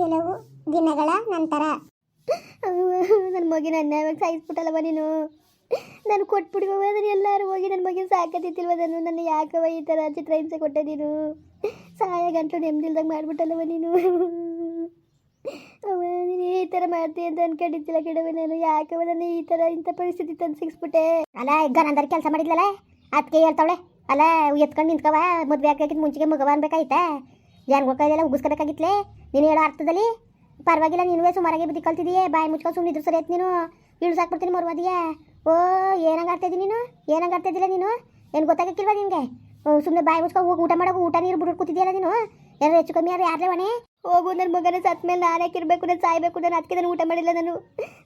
ಕೆಲವು ದಿನಗಳ ನಂತರ. ನನ್ನ ಮಗಿನ ಅನ್ಯಾಯವಾಗಿ ಸಾಯಿಸ್ಬಿಟ್ಟಲ್ಲವ ನೀನು? ನಾನು ಕೊಟ್ಬಿಡುವ ಎಲ್ಲರೂ ಹೋಗಿ ನನ್ನ ಮಗಿನ ಸಾಕತ್ತಿಲ್ವ ನಾನು ನನ್ನ ಯಾಕವ ಈ ಥರ ಚಿತ್ರಹಿಂಸೆ ಕೊಟ್ಟೆ ನೀನು? ಸಹಾಯ ಗಂಟಲು ನೆಮ್ಮದಿಲ್ದಂಗೆ ಮಾಡ್ಬಿಟ್ಟಲ್ಲವ ನೀನು? ಅವ ನೀನು ಈ ಥರ ಮಾಡ್ತೀಯ ಅಂತ ಅನ್ಕೊಂಡಿದ್ದಿಲ್ಲ ಕೆಡವ ನಾನು? ಯಾಕವ ನಾನು ಈ ಥರ ಇಂಥ ಪರಿಸ್ಥಿತಿ ತಂದು ಸಿಕ್ಸ್ಬಿಟ್ಟೆ? ಅಲ್ಲ ನಂದರ ಕೆಲಸ ಮಾಡಿದ್ಲಲ್ಲ? ಅದಕ್ಕೆ ಹೇಳ್ತಾವಳೆ. ಅಲ್ಲ ಎತ್ಕೊಂಡು ನಿಂತ್ಕವ ಮದುವೆ ಹಾಕಿದ್ ಮುಂಚೆಗೆ ಮಗವ ಅನ್ಬೇಕಾಯ್ತಾ ಜನಗಳ ಕೈಯೆಲ್ಲ ಉಗಿಸ್ಕೋಬೇಕಾಗಿತ್ತಲೇ ನೀನು ಹೇಳೋ ಅರ್ಥದಲ್ಲಿ? ಪರವಾಗಿಲ್ಲ, ನೀನುವೇ ಸುಮಾರಾಗಿ ಬುದ್ಧಿ ಕಲ್ತಿದೀಯೇ. ಬಾಯಿ ಮುಚ್ಕೊಂಡು ಸುಮ್ಮನೆ ಇದ್ರು ಸರಿ ನೀನು. ಇಳಿಸಾಕ್ಬಿಡ್ತೀನಿ ಮರುವಾದಿಯಾ. ಓ, ಏನಂಗೆ ಆಡ್ತಾ ಇದ್ದೀನಿ ನೀನು? ಏನಂಗೆ ಆಡ್ತಾ ಇದ್ದಿಲ್ಲ ನೀನು? ಏನು ಗೊತ್ತಾಗಕ್ಕಿಲ್ವಾ ನಿನಗೆ? ಸುಮ್ಮನೆ ಬಾಯಿ ಮುಚ್ಕೊಂಡು ಹೋಗಿ, ಊಟ ಮಾಡೋಕೆ ಊಟ ನೀರು ಬಿಡೋರು ಕೂತಿದೆಯಲ್ಲ ನೀನು? ಯಾರು ಹೆಚ್ಚು ಕಮ್ಮಿ ಯಾರು ಯಾರೇ ಮನೆ ಹೋಗು ನನ್ನ ಮಗನ ಸತ್ ಮೇಲೆ ನಾನು ಯಾಕಿರ್ಬೇಕು ನಾನು ಸಾಯ್ಬೇಕು, ನಾನು ಅದಕ್ಕೆ ನಾನು ಊಟ ಮಾಡಿಲ್ಲ ನಾನು.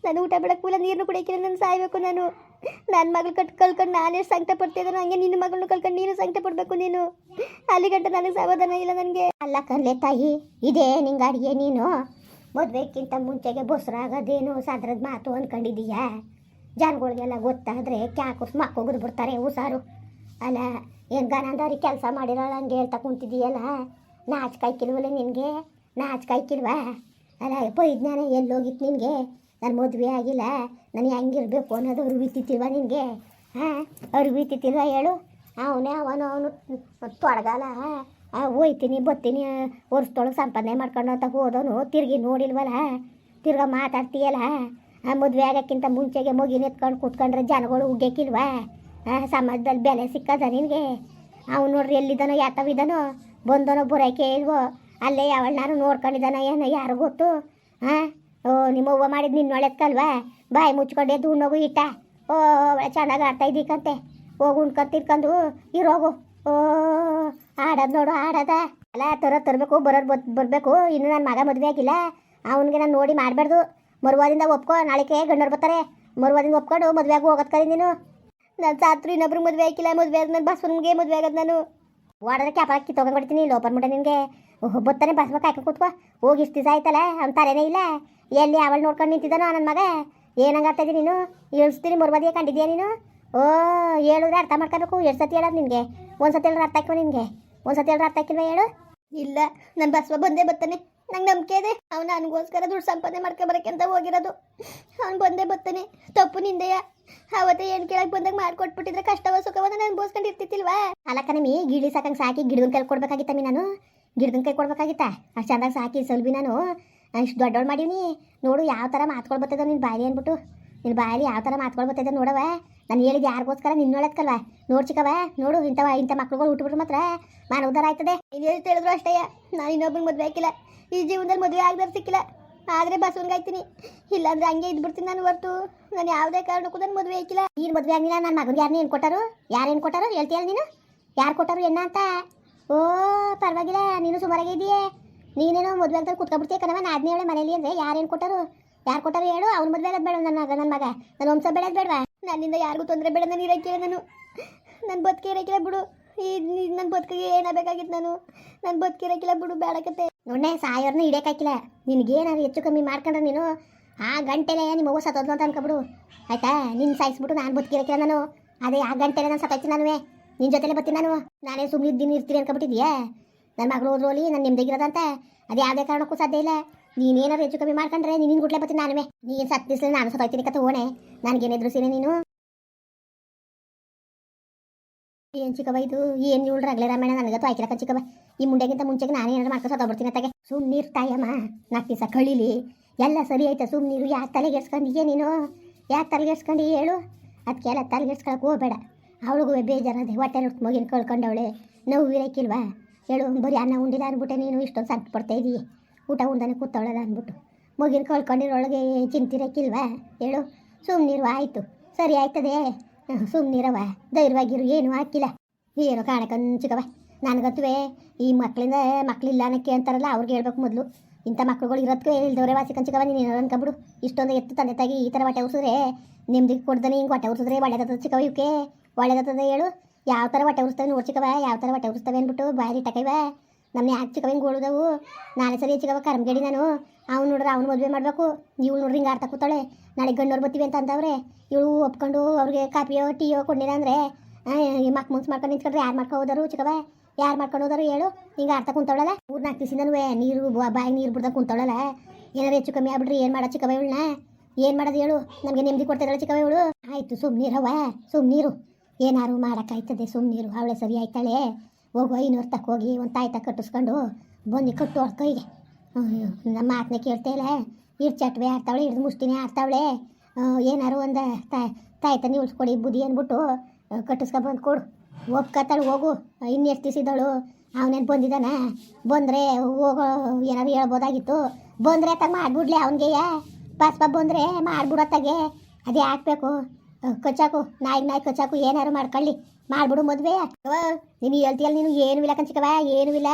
ನಾನು ಊಟ ಬಿಡಕ್ಕಿಲ್ಲ ನೀರನ್ನು ಕುಡಿಯೋಕ್ಕಿಲ್ಲ ನಾನು ಸಾಯ್ಬೇಕು ನಾನು. ನನ್ನ ಮಗಳು ಕಟ್ ಕಳ್ಕೊಂಡು ನಾನೇ ಎಷ್ಟು ಸಂಕಟ ಹಂಗೆ ನಿನ್ನ ಮಗಳನ್ನ ಕಲ್ಕೊಂಡು ನೀನು ಸಂಕಟ ಪಡಬೇಕು ನೀನು. ಅಲ್ಲಿಗಂಟ ನನಗೆ ಸಮಾಧಾನ ಇಲ್ಲ ನನಗೆ. ಅಲ್ಲ ಕರ್ಲೆ ತಾಯಿ, ಇದೇ ನಿಂಗೆ ಅಡಿಗೆ ನೀನು? ಮದುವೆಕ್ಕಿಂತ ಮುಂಚೆಗೆ ಬೊಸ್ರಾಗೋದೇನು ಸಾದ್ರದ ಮಾತು ಅನ್ಕೊಂಡಿದೀಯಾ? ಜನಗಳಿಗೆಲ್ಲ ಗೊತ್ತಾದ್ರೆ ಕ್ಯಾಕುಸ್ ಮಕ್ಕೋಗಿದ್ ಬಿಡ್ತಾರೆ ಹುಷಾರು. ಅಲ್ಲ ಏನು ಗನಂದವ್ರಿಗೆ ಕೆಲಸ ಮಾಡಿರೋಳ ಹಂಗೆ ಹೇಳ್ತಾ ಕುಂತಿದೀಯಲ್ಲ? ನಾಚ್ಕಾಯ್ಕಿಲ್ವಲ್ಲ ನಿನಗೆ? ನಾಚ್ಕಾಯ್ಕಿಲ್ವಾ ಅಲ್ಲ ಪೈಜ್ಞಾನ ಎಲ್ಲೋಗಿತ್ತು ನಿನಗೆ? ನಾನು ಮದುವೆ ಆಗಿಲ್ಲ ನಾನು ಹೆಂಗಿರ್ಬೇಕು ಅನ್ನೋದು ಅರಿವಿತ್ತಿಲ್ವಾ ನಿನಗೆ? ಹಾಂ ಅರಿವಿತ್ತಿಲ್ವಾ ಹೇಳು? ಅವನೇ ಅವನು ಅವನು. ತೊಡಗಲ್ಲ ಹಾಂ. ಹೋಯ್ತೀನಿ, ಬರ್ತೀನಿ ವರ್ಷದೊಳಗೆ ಸಂಪಾದನೆ ಮಾಡ್ಕೊಂಡು ಅಂತ ಹೋದವನು, ತಿರುಗಿ ನೋಡಿಲ್ವಲ್ಲ ತಿರ್ಗಾ ಮಾತಾಡ್ತೀಯಲ್ಲ ಆ, ಮದುವೆ ಆಗೋಕ್ಕಿಂತ ಮುಂಚೆಗೆ ಮಗಿನ ಎತ್ಕೊಂಡು ಕೂತ್ಕೊಂಡ್ರೆ ಜನಗಳು ಹಾಂ ಸಮಾಜದಲ್ಲಿ ಬೆಲೆ ಸಿಕ್ಕದ ನಿನಗೆ? ಅವ್ನು ನೋಡ್ರಿ ಎಲ್ಲಿದ್ದಾನೋ ಯಾತವಿದ್ದಾನೋ ಬಂದನೋ ಬರೋಕೆ ಇಲ್ವೋ? ಅಲ್ಲೇ ಯಾವಳನಾರು ಏನೋ ಯಾರು ಗೊತ್ತು? ಹಾಂ ನಿಮ್ಮವ್ವ ಮಾಡಿದ್ ನಿನ್ನ ಒಳ್ಳೆದ್ಕಲ್ವಾ ಬಾಯಿ ಮುಚ್ಕೊಂಡೆ ದುಣ್ಣೋಗು ಇಟ್ಟ. ಓ ಒಳ್ಳೆ ಚೆನ್ನಾಗಿ ಆಡ್ತಾ ಇದ್ದೀಕಂತೆ ಹೋಗಿ ಉಣ್ಕೊಂಡು ಇರೋಗು ಓ, ಆಡೋದು ನೋಡು, ಆಡೋದ. ಅಲ್ಲ, ತರ, ತರಬೇಕು, ಬರೋರು ಬತ್, ಬರಬೇಕು. ಇನ್ನು ನನ್ನ ಮಗ ಮದುವೆ ಆಗಿಲ್ಲ. ಅವನಿಗೆ ನಾನು ನೋಡಿ ಮಾಡಬಾರ್ದು. ಮರುವಾದಿಂದ ಒಪ್ಕೊ ನಾಳೆಗೆ ಗಂಡೋರು ಬರ್ತಾರೆ. ಮರುವಾದಿಂದ ಒಪ್ಕೊಂಡು ಮದುವೆ ಆಗಿ ಹೋಗೋದು ನೀನು. ನನ್ನ ಸಾತ್ರು ಇನ್ನೊಬ್ರು ಮದುವೆ ಆಗಿಲ್ಲ, ಮದುವೆ ಆದ ನನ್ನ ಬಸ್ವನಿಗೆ ಮದುವೆ ಆಗದ್ ನಾನು. ಓಡೋದಕ್ಕೆ ಅಪಾಕಿ ಹಾಕಿ ತೊಗೊಂಡ್ಬಿಡ್ತೀನಿ ಲೋಪರ್ ಮುಟ ನಿನಗೆ ಓ ಬತ್ತಾನೆ ಬಸ್ ಕಾಯ್ಕ ಕೂತ್ಕೋ. ಹೋಗಿ ಇಷ್ಟು ದಿವಸ ಆಯ್ತಲ್ಲ, ಅವ್ನ ಇಲ್ಲ. ಎಲ್ಲಿ ಅವಳು ನೋಡ್ಕೊಂಡು ನಿಂತಿದ್ದಾನೋ ನನ್ನ ಮಗ? ಏನಂಗಾಗ್ತಾ ಇದ್ದೀನಿ ನೀನು? ಇಳಿಸ್ತೀನಿ ಮರುವಾದಿಗೆ ಕಂಡಿದ್ಯಾ ನೀನು? ಓ ಹೇಳಿದ್ರೆ ಅರ್ಥ ಮಾಡ್ಕೋಬೇಕು ಎರಡು ಸತಿ ಹೇಳೋದು ನಿನಗೆ? ಒಂದು ಸತಿ ಹೇಳಿದ್ರೆ ಅರ್ಥ ಆಯ್ಕೋ ನಿನಗೆ? ಒಂದು ಸತಿ ಹೇಳಿದ್ರೆ ಅರ್ಥ ಆಯ್ಕಿಲ್ವಾ ಹೇಳು? ಇಲ್ಲ ನನ್ನ ಬಸವ ಬಂದೇ ಬರ್ತಾನೆ ನಂಗೆ ನಂಬಿಕೆ ಇದೆ. ಅವ್ನು ನನಗೋಸ್ಕರ ದುಡ್ಡು ಸಂಪಾದನೆ ಮಾಡ್ಕೊ ಬರಕ್ಕೆ ಅಂತ ಹೋಗಿರೋದು. ಅವ್ನು ಬಂದೇ ಬರ್ತಾನೆ ತಪ್ಪು ನಿಂದೆಯ? ಅವತ್ತೇ ಏನು ಕೇಳಕ್ಕೆ ಬಂದಾಗ ಮಾಡ್ಕೊಟ್ಬಿಟ್ಟಿದ್ರೆ ಕಷ್ಟವ ಸುಖವನ್ನ ನಾನು ಬೋಸ್ಕೊಂಡು ಇರ್ತಿತ್ತಿಲ್ವಾ ಅಲ್ಲ ಕಣಮಿ ಗಿಳಿ ಸಾಕಂಗೆ ಸಾಕಿ ಗಿಡದ ಕೈ ಕೊಡ್ಬೇಕಾಗಿತ್ತಮ್ಮಿ ನಾನು? ಗಿಡದ ಕೈ ಕೊಡ್ಬೇಕಾಗಿತ್ತ? ಅಷ್ಟು ಚಂದಾಗ ಸಾಕಿ ಸಲ್ಬಿ ನಾನು. ಇಷ್ಟು ದೊಡ್ಡವಳು ಮಾಡೀನಿ ನೋಡು ಯಾವ ಥರ ಮಾತ್ಕೊಳ್ ಬರ್ತದ ನಿನ್ನ ಬಾಯಿ ಅಂದ್ಬಿಟ್ಟು ನಿನ್ನ ಬಾಯಲ್ಲಿ ಯಾವ ಥರ ಮಾತ್ಕೊಳ್ ಬರ್ತದ ನೋಡವ ನಾನು ಹೇಳಿದ ಯಾರಿಗೋಸ್ಕರ ನಿನ್ನ ನೋಡಿ ಚಿಕ್ಕವ ನೋಡು ಇಂಥವ ಇಂಥ ಮಕ್ಳುಗಳು ಹುಟ್ಟುಬಿಟ್ರು ಮಾತ್ರ ಮಾನ ಉದ್ದಾರ ಆಯ್ತದೆ ಎಷ್ಟು ಹೇಳಿದ್ರು ಅಷ್ಟೇ. ನಾನು ಇನ್ನೊಬ್ಬನ ಮದುವೆ ಆಗಿಲ್ಲ. ಈ ಜೀವನದಲ್ಲಿ ಮದುವೆ ಆಗದಾರ ಸಿಕ್ಕಿಲ್ಲ. ಆದರೆ ಬಸವನ್ಗಾಯ್ತೀನಿ ಇಲ್ಲಾಂದ್ರೆ ಹಂಗೆ ಇದ್ಬಿಡ್ತೀನಿ ನಾನು ಹೊರತು. ನಾನು ಯಾವುದೇ ಕಾರಣಕ್ಕೂ ನಾನು ಮದುವೆ ಆಗಿಲ್ಲ. ನೀನು ಮದುವೆ ಆಗಿಲ್ಲ ನನ್ನ ಮಗನಿಗೆ ಯಾರನ್ನ ಏನು ಕೊಟ್ಟಾರು? ಯಾರೇನು ಕೊಟ್ಟರು? ಹೇಳ್ತೀಯಲ್ಲ ನೀನು? ಯಾರು ಕೊಟ್ಟರು ಎಣ್ಣ ಅಂತ? ಓ, ಪರವಾಗಿಲ್ಲ. ನೀನು ಸುಮಾರಾಗಿ ಇದೆಯೇ. ನೀನೇನೋ ಮದುವೆ ಅಂತ ಕುತ್ಕೊಬಿಡ್ತೀಯ ಕಣವ ನಾದ್ನೇ ಹೇಳಿ ಮನೇಲಿ ಅಂದರೆ ಯಾರೇನು ಕೊಟ್ಟರು? ಯಾರು ಕೊಟ್ಟಾರು ಹೇಳು. ಅವ್ನ ಮದುವೆ ಆಗೋದು ಬೇಡ ನನ್ನ ನನ್ನ ಮಗ. ನನ್ನ ವಂಶ ಬೆಳೆಯೋದು ಬೇಡವಾ? ನನ್ನಿಂದ ಯಾರಿಗೂ ತೊಂದರೆ ಬೇಡ ನಾನು ಇರೋಕ್ಕಿಲ್ಲ ನಾನು. ನನ್ನ ಬದುಕಿ ಇರೋಕ್ಕಿಲ್ಲ ಬಿಡು. ಈ ನನ್ನ ಬದುಕಿಗೆ ಏನಾಗಬೇಕಾಗಿತ್ತು ನಾನು? ನನ್ನ ಬದುಕಿ ಇರೋಕ್ಕಿಲ್ಲ ಬಿಡು ಬೇಡಕತ್ತೆ ನೋಡೇ ಸಾಯೋರ್ನ ಹಿಡಿಯೋಕ್ಕಾಕಿಲ್ಲ ನಿನಗೇನಾದ್ರು ಹೆಚ್ಚು ಕಮ್ಮಿ ಮಾಡ್ಕೊಂಡ್ರೆ ನೀನು? ಆ ಗಂಟೆಲೆ ನಿಮ್ಮ ಅವ್ವ ಸತ್ತೋದ್ಲು ಅಂತ ಅನ್ಕೊಬಿಡು. ಆಯ್ತಾ? ನಿನ್ನ ಸಾಯಿಸ್ಬಿಟ್ಟು ನಾನು ಬದುಕಿರಕ್ಕಿಲ್ಲ ನಾನು. ಅದೇ ಆ ಗಂಟೆಲೆ ನಾನು ಸತಾಯ್ತೀನಿ ನಾನು ನಿನ್ನ ಜೊತೆಲೆ ಬರ್ತೀನಿ ನಾನು ನಾನೇ ಸುಮ್ಮನೆ ಇದ್ದೀನಿ ಇರ್ತೀನಿ ಅನ್ಕೊಬಿಟ್ಟಿದ್ಯಾ ನನ್ನ ಮಗಳು ಓದ್ರೋಲಿ ನಾನು ನಿಮ್ದಾಗಿರೋದಂತ ಅದು ಯಾವುದೇ ಕಾರಣಕ್ಕೂ ಸಾಧ್ಯ ಇಲ್ಲ. ನೀನೇನಾದ್ರು ಹೆಚ್ಚು ಕಮ್ಮಿ ಮಾಡ್ಕೊಂಡ್ರೆ ನೀನು ಗುಟ್ಲೆ ಬರ್ತೀನಿ ನಾನುವೇ ನೀನು ಸತ್ತಿಸ್ಲಿ ನಾನು ಸತ್ತೋಯ್ತೀನಿ ಕತೆ ಓಣೆ. ನನಗೇನಿದ್ರು ಸೀನೆ ನೀನು? ಏನ್ ಚಿಕ್ಕವ ಇದು? ಏನು ಇವಳು ರಗಳೆ ರಾಮಾಯಣ ನನಗತ್ತು ಆಯ್ಕಿರಕ್ಕ ಚಿಕ್ಕವ ಈ ಮುಂಡೆಗಿಂತ ಮುಂಚೆಗೆ ನಾನು ಏನಾದ್ರು ಮಾಡ್ಕೊಂಡು ಸತ್ತೋಗ್ಬಿಡ್ತೀನಿ ಅತ್ತಾಗೆ. ಸುಮ್ಮನೀರು ತಾಯಮ್ಮ ನಾಲ್ಕು ದಿವಸ ಕಳೀಲಿ. ಎಲ್ಲ ಸರಿ ಆಯ್ತಾ ಸುಮ್ಮನೀರು ಯಾಕೆ ತಲೆಗೆಡ್ಸ್ಕೊಂಡಿದ್ಯಾ ನೀನು? ಯಾಕೆ ತಲೆಗೆಡ್ಸ್ಕೊಂಡು ಹೇಳು? ಅದಕ್ಕೆಲ್ಲ ತಲೆಗೆಡ್ಸ್ಕೊಳಕ್ಕೆ ಹೋಗಬೇಡ. ಅವಳಿಗೂ ಬೇಜಾರದೆ ಹೊಟ್ಟೆ ನುಟ್ಟು ಮಗಿನ ಕಳ್ಕೊಂಡವಳೆ. ನೋವು ಇರಕ್ಕಿಲ್ವಾ? ಹೇಳು, ಬರೀ ಅನ್ನ ಉಂಡಿಲ್ಲ ಅಂದ್ಬಿಟ್ಟೆ ನೀನು, ಇಷ್ಟೊಂದು ಸಂಕಟ ಪಡ್ತಾ ಇದೀಯ. ಊಟ ಉಂಡನೆ ಕೂತವಳಲ್ಲ ಅಂದ್ಬಿಟ್ಟು. ಮಗಿನ ಕಳ್ಕೊಂಡಿರೋಳಗೆ ಚಿಂತಿರಕ್ಕಿಲ್ವಾ? ಹೇಳು. ಸುಮ್ಮನಿರುವ ಆಯಿತು. ಸರಿ ಆಯ್ತದೆ. ಸುಮ್ಮನಿರವ ಧೈರ್ಯವಾಗಿರು, ಏನು ಹಾಕಿಲ್ಲ. ಏನೋ ಕಾಣಕಂಚಿಕವ ನನಗತ್ವೇ, ಈ ಮಕ್ಕಳಿಂದ ಮಕ್ಕಳಿಲ್ಲ ಅನ್ನಕ್ಕೆ ಅಂತಾರಲ್ಲ, ಅವ್ರಿಗೆ ಹೇಳ್ಬೇಕು ಮೊದಲು. ಇಂಥ ಮಕ್ಳುಗಳು ಇರೋದಕ್ಕೆ ಇಲ್ದವ್ರೆ ವಾಸಿ ಕಂಚಿಕವ ನೀನು ಅನ್ಕೊಬಿಡು. ಇಷ್ಟೊಂದು ಎತ್ತು ತಂದೆ ತಾಗಿ ಈ ಥರ ಹೊಟ್ಟೆ ಉರ್ಸಿದ್ರೆ ನಿಮ್ದಿಗೆ ಕೊಡ್ದನೆ ಹಿಂಗೆ ಹೊಟ್ಟೆ ಉಸಿದ್ರೆ ಒಳ್ಳೇದಾಗ್ತದೆ ಚಿಕ್ಕವ ಇವಕ್ಕೆ? ಒಳ್ಳೇದಾಗ್ತದೆ ಹೇಳು. ಯಾವ ಥರ ಹೊಟ್ಟೆ ಉರಿಸ್ತವೆ ನೋಡಿ ಚಿಕ್ಕವ, ಯಾವ ಥರ ಹೊಟ್ಟೆ ಉರಿಸ್ತವೆ ಅಂದ್ಬಿಟ್ಟು ಬಾಯಿ ಟಕೈವ ನಮ್ಮ ಯಾಕೆ ಚಿಕ್ಕವ ಹಿಂಗೆ ಉಳಿದವು? ನಾಳೆ ಸರಿ ಚಿಕ್ಕವ ಕರ್ಮಗೇಡಿ ನಾನು. ಅವ್ನು ನೋಡ್ರೆ ಅವ್ನು ಮದುವೆ ಮಾಡಬೇಕು. ಇವಳು ನೋಡ್ರಿ ಹಿಂಗೆ ಆಡ್ತಾ ಕೂತಾಳೆ. ನಾಳೆ ಗಂಡೋರು ಬರ್ತೀವಿ ಅಂತ ಅಂತವ್ರೆ ಇವಳು ಒಪ್ಕೊಂಡು ಅವ್ರಿಗೆ ಕಾಪಿಯೋ ಟೀಯೋ ಕೊಡ್ಲಿಲ್ಲ ಅಂದರೆ ಈ ಮಕ್ ಮುನ್ಸ್ ಮಾಡ್ಕೊಂಡು ನಿಂತ್ಕೊಂಡ್ರೆ ಯಾರು ಮಾಡ್ಕೊ ಹೋದರು ಚಿಕ್ಕವ? ಯಾರು ಮಾಡ್ಕೊಂಡು ಹೋದರು ಹೇಳು. ಹಿಂಗೆ ಆಡ್ತಾ ಕುಂತವಳಲ್ಲ ಮೂರು ನಾಲ್ಕು ದಿವಸದಿಂದನೂ ನೀರು ಬಾಯಿ ನೀರು ಬಿಡ್ದಾಗ ಕುಂತವಳಲ್ಲ ಏನಾರು ಹೆಚ್ಚು ಕಮ್ಮಿ ಆಗ್ಬಿಡ್ರಿ. ಏನು ಮಾಡೋ ಚಿಕ್ಕವ ಇವಳನ್ನ? ಏನು ಮಾಡೋದು ಹೇಳು. ನಮಗೆ ನೆಮ್ಮದಿ ಕೊಡ್ತಿದ್ದಾಳೆ ಚಿಕ್ಕವ ಇವಳು. ಆಯಿತು ಸುಮ್ಮನಿರವ ಸುಮ್ಮನೀರು ಏನಾರು ಮಾಡೋಕ್ಕಾಯ್ತದೆ? ಸುಮ್ಮನಿರು ಅವಳೆ ಸರಿ ಆಯ್ತಾಳೆ. ಹೋಗು ಐನೂರು ತಕ್ಕ ಹೋಗಿ ಒಂದು ತಾಯ್ತ ಕಟ್ಟಿಸ್ಕೊಂಡು ಬಂದು ಕಟ್ಟು ಅವಳ ಕೈಗೆ. ನಮ್ಮ ಮಾತನ್ನ ಕೇಳ್ತಾ ಇರ್ ಚಟ್ವೆ ಆಡ್ತಾವಳೆ ಹಿಡ್ದು ಮುಷ್ಟಿನೇ ಆಡ್ತಾವಳೆ. ಏನಾರು ಒಂದು ತಾಯ್ತನೇ ಉಳಿಸ್ಕೊಡಿ ಬುದ್ಧಿ ಅಂದ್ಬಿಟ್ಟು ಕಟ್ಟಿಸ್ಕೊಂಡು ಬಂದು ಕೊಡು. ಒಪ್ಕತ್ತಾಳು ಹೋಗು. ಇನ್ನು ಎಷ್ಟು ದಿವಸಿದಳು ಅವನೇನು ಬಂದಿದ್ದಾನ ಬಂದರೆ ಹೋಗೋ, ಏನಾರು ಹೇಳ್ಬೋದಾಗಿತ್ತು. ಬಂದರೆ ತಗ ಮಾಡ್ಬಿಡ್ಲಿ ಅವನಿಗೆ ಪಾಸ್ಪ ಬಂದರೆ ಮಾಡ್ಬಿಡತ್ತಾಗೆ ಅದೇ ಹಾಕ್ಬೇಕು. ಕಚ್ಚಾಕು ನಾಯಿಗೆ ನಾಯಿ ಕಚ್ಚಾಕು ಏನಾರು ಮಾಡ್ಕೊಳ್ಳಿ. ಮಾಡ್ಬಿಡು ಮದುವೆ. ನೀನು ಹೇಳ್ತೀಯಲ್ಲ ನೀನು ಏನು ಇಲ್ಲ ಕಂಚಿಕವ ಏನು ಇಲ್ಲ.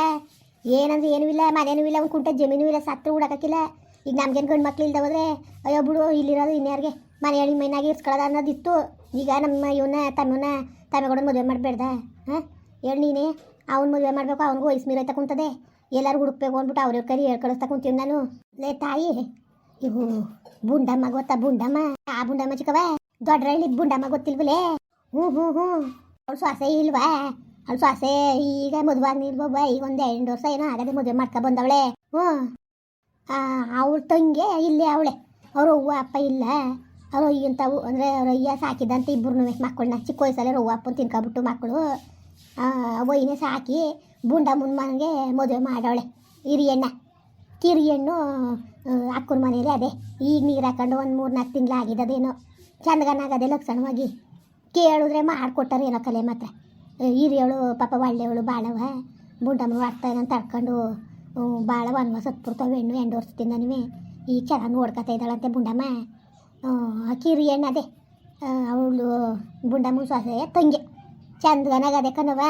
ಏನಂದ್ರೆ ಏನು ಇಲ್ಲ, ಮನೇನೂ ಇಲ್ಲ, ಒಂದು ಕುಂಟ ಜಮೀನು ಇಲ್ಲ ಸತ್ತು ಹುಡಾಕಿಲ್ಲ ಈಗ ನಮ್ಗೇನು ಗಂಡು ಮಕ್ಳು ಇಲ್ದ ಹೋದ್ರೆ, ಅಯ್ಯೋ ಬಿಡು, ಇಲ್ಲಿರೋದು ಇನ್ಯಾರಿಗೆ. ಮನೆ ಹೇಳಿ ಮೈನಾಗಿ ಇರ್ಸ್ಕೊಳ್ಳೋದು ಅನ್ನೋದಿತ್ತು. ಈಗ ನಮ್ಮ ಇವನ್ನ ತಮ್ಮನ ಕೂಡ ಮದುವೆ ಮಾಡಬೇಡ್ದ? ಹಾಂ? ಹೇಳಿ ನೀನೇ. ಅವ್ನು ಮದುವೆ ಮಾಡಬೇಕು, ಅವ್ನಿಗೂ ವಯಸ್ಸು ಮೀರೈತ ಕುಂತದೆ. ಎಲ್ಲರೂ ಹುಡುಕ್ಬೇಕು ಅಂದ್ಬಿಟ್ಟು ಅವ್ರ ಕರಿ ಹೇಳ್ ಕಳಿಸ್ತಾ ಕುಂತೀವಿ ನಾನು. ಲೇ ತಾಯಿ. ಇವು ಬುಂಡಮ್ಮ, ಗೊತ್ತಾ ಬುಂಡಮ್ಮ? ಆ ಬುಂಡಮ್ಮ ಚಿಕ್ಕವ ದೊಡ್ಡರಳ್ಳಿ ಬುಂಡಮ್ಮ ಗೊತ್ತಿಲ್ವಲೇ? ಹ್ಞೂ ಹ್ಞೂ ಹ್ಞೂ. ಅವಳು ಸೊಸೆ ಇಲ್ವಾ? ಅವಳು ಸೊಸೆ ಈಗ ಮದುವಾಗಿ ನಿಲ್ಬೊಬ್ಬ ಈಗ ಒಂದು ಎರಡು ವರ್ಷ ಏನೋ ಆಗದೆ ಮದುವೆ ಮಾಡ್ಕೊ ಬಂದವಳೆ. ಹ್ಞೂ. ಅವಳ ತಂಗೆ ಇಲ್ಲಿ ಅವಳೆ. ಅವ್ರ ಅವ್ವ, ಅಪ್ಪ ಇಲ್ಲ. ಅವ್ರ ಇಂಥವು ಅಂದರೆ ಅವ್ರ ಅಯ್ಯ ಸಾಕಿದಂತ ಇಬ್ಬರು ಮಕ್ಕಳನ್ನ ಚಿಕ್ಕ ವಯಸ್ಸಲ್ಲೇ ಅವ್ವ, ಅಪ್ಪನ ತಿನ್ಕೊಬಿಟ್ಟು ಮಕ್ಕಳು ಅವಯ್ಯನೇ ಸಾಕಿ ಬುಂಡ ಮುನ್ಮನ್ಗೆ ಮದುವೆ ಮಾಡವಳೆ. ಹಿರಿಯಣ್ಣ ಕಿರಿಯಣ್ಣು ಅಕ್ಕನ ಮನೇಲಿ ಅದೇ. ಈಗ ನೀರು ಹಾಕೊಂಡು ಒಂದು ಮೂರು ನಾಲ್ಕು ತಿಂಗಳು ಆಗಿದ್ದದೇನೋ ಚಂದಗನಾಗದೆ ಲಕ್ಷಣವಾಗಿ ಕೇಳಿದ್ರೆ ಮಾಡಿಕೊಟ್ಟಾರೆ ಏನೋ ಕಲೆ ಮಾತ್ರ. ಹಿರಿಯವಳು ಪಾಪ ಒಳ್ಳೆಯವಳು ಬಾಳವ. ಬುಂಡಮ್ಮ ಮಾಡ್ತಾನೆ ಅಂತ ತಡ್ಕೊಂಡು ಭಾಳ ವನವಾಸ ಹತ್ಬಿಡ್ತಾವೆ, ಹೆಣ್ಣು ಎಂಟು ನನಗೆ ಈ ಚೆನ್ನಾಗಿ ನೋಡ್ಕೊತಾ ಇದ್ದಾಳಂತೆ ಬುಂಡಮ್ಮ ಕಿರಿ ಹೆಣ್ಣು ಅದೇ ಅವಳು ಬುಂಡಮ್ಮ ಸೊಸೆ, ತಂಗಿ. ಅದೇ ಕಣವ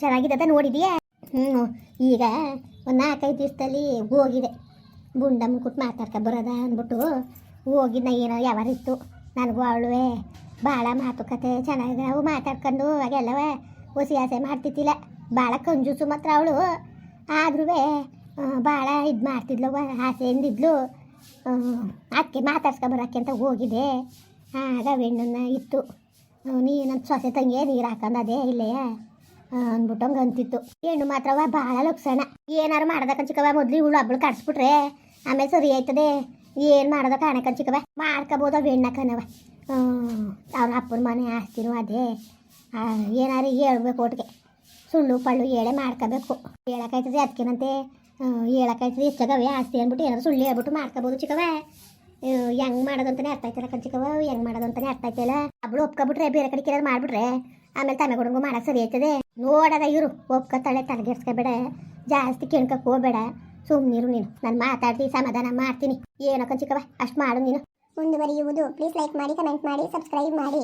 ಚೆನ್ನಾಗಿದ್ದದ ನೋಡಿದೀಯಾ? ಹ್ಞೂ, ಈಗ ಒಂದು ನಾಲ್ಕೈದು ದಿವಸದಲ್ಲಿ ಹೋಗಿದೆ. ಬುಂಡಮ್ಮ ಕೂತ್ ಮಾತಾಡ್ಕೊ ಬರೋದ ಅಂದ್ಬಿಟ್ಟು ಹೋಗಿದ್ದ ಏನೋ ಯಾವಾರಿತ್ತು. ನನಗೂ ಅವಳುವೆ ಭಾಳ ಮಾತುಕತೆ ಚೆನ್ನಾಗಿದೆ. ಅವು ಮಾತಾಡ್ಕೊಂಡು ಅವಾಗೆಲ್ಲವ ಹೊಸಿ ಆಸೆ ಮಾಡ್ತಿದ್ದಿಲ್ಲ. ಭಾಳ ಕಂಜೂಸು ಮಾತ್ರ ಅವಳು. ಆದ್ರೂ ಭಾಳ ಇದು ಮಾಡ್ತಿದ್ಲವ ಆಸೆಯಿಂದಿದ್ಲು ಅಕ್ಕಿ ಮಾತಾಡ್ಸ್ಕೊಂಬರಕ್ಕೆ ಅಂತ ಹೋಗಿದೆ ಆಗ ಹೆಣ್ಣನ್ನ ಇತ್ತು. ನೀ ನನ್ನ ಸೊಸೆ ತಂಗಿ, ನೀರು ಹಾಕೊಂಡದೆ ಇಲ್ಲೇ ಅಂದ್ಬಿಟ್ಟು ಹಂಗೆ ಅಂತಿತ್ತು. ಹೆಣ್ಣು ಮಾತ್ರವ ಭಾಳ ಲಕ್ಷಣ. ಏನಾರು ಮಾಡ್ದಕ್ಕ ಚಿಕ್ಕವ ಮೊದ್ಲು ಇವಳು ಹಬ್ಬಳು ಕಟ್ಸ್ಬಿಟ್ರೆ, ಆಮೇಲೆ ಸರಿ ಆಯ್ತದೆ. ಏನು ಮಾಡೋದ ಕಾಣಕ್ಕ ಚಿಕ್ಕವ ಮಾಡ್ಕೋಬೋದ ಹೆಣ್ಣಕ್ಕನವ ಅವ್ರ ಅಪ್ಪನ ಮನೆ ಆಸ್ತಿನೂ ಅದೇ. ಏನಾರು ಹೇಳ್ಬೇಕು ಒಟ್ಟಿಗೆ ಸುಳ್ಳು ಪಳ್ಳು ಹೇಳೇ ಮಾಡ್ಕೋಬೇಕು. ಹೇಳಕ್ಕಾಯ್ತದೆ ಅದಕ್ಕೇನಂತೆ ಹೇಳಕ್ಕಾಯ್ತದೆ ಹೆಚ್ಚಾಗವೆ ಆಸ್ತಿ ಅಂದ್ಬಿಟ್ಟು ಏನಾದ್ರು ಸುಳ್ಳು ಹೇಳ್ಬಿಟ್ಟು ಮಾಡ್ಕೋಬೋದು ಚಿಕ್ಕವ ಹೆಂಗೆ ಮಾಡೋದಂತಾನೆ ಅರ್ಥ ಆಯ್ತಲ್ಲ ಚಿಕ್ಕವ ಹೆಂಗೆ ಮಾಡೋದಂತಾನೆ ಅರ್ಥ ಆಯ್ತಲ್ಲ. ಅಬ್ಳು ಒಪ್ಕೊಬಿಟ್ರೆ ಬೇರೆ ಕಡೆ ಕೇಳೋದು ಮಾಡ್ಬಿಟ್ರೆ ಆಮೇಲೆ ತಮೆ ಕೊಡಂಗು ಮಾಡೋಕೆ ಸರಿ ಆಯ್ತದೆ. ನೋಡದ ಇರು ಒಪ್ಕೊತಾಳೆ, ತಲೆಗೆಡ್ಸ್ಕೊಬೇಡ. ಜಾಸ್ತಿ ಕೆಣ್ಕಕ್ಕೆ ಹೋಗ್ಬೇಡ. ಸುಮ್ಮನಿರು ನೀನು. ನಾನು ಮಾತಾಡ್ತಿ ಸಮಾಧಾನ ಮಾಡ್ತೀನಿ. ಏನೋ ಚಿಕ್ಕವ ಅಷ್ಟು ಮಾಡು ನೀನು. ಮುಂದುವರಿಯುವುದು. ಪ್ಲೀಸ್ ಲೈಕ್ ಮಾಡಿ ಕಮೆಂಟ್ ಮಾಡಿ ಸಬ್ಸ್ಕ್ರೈಬ್ ಮಾಡಿ.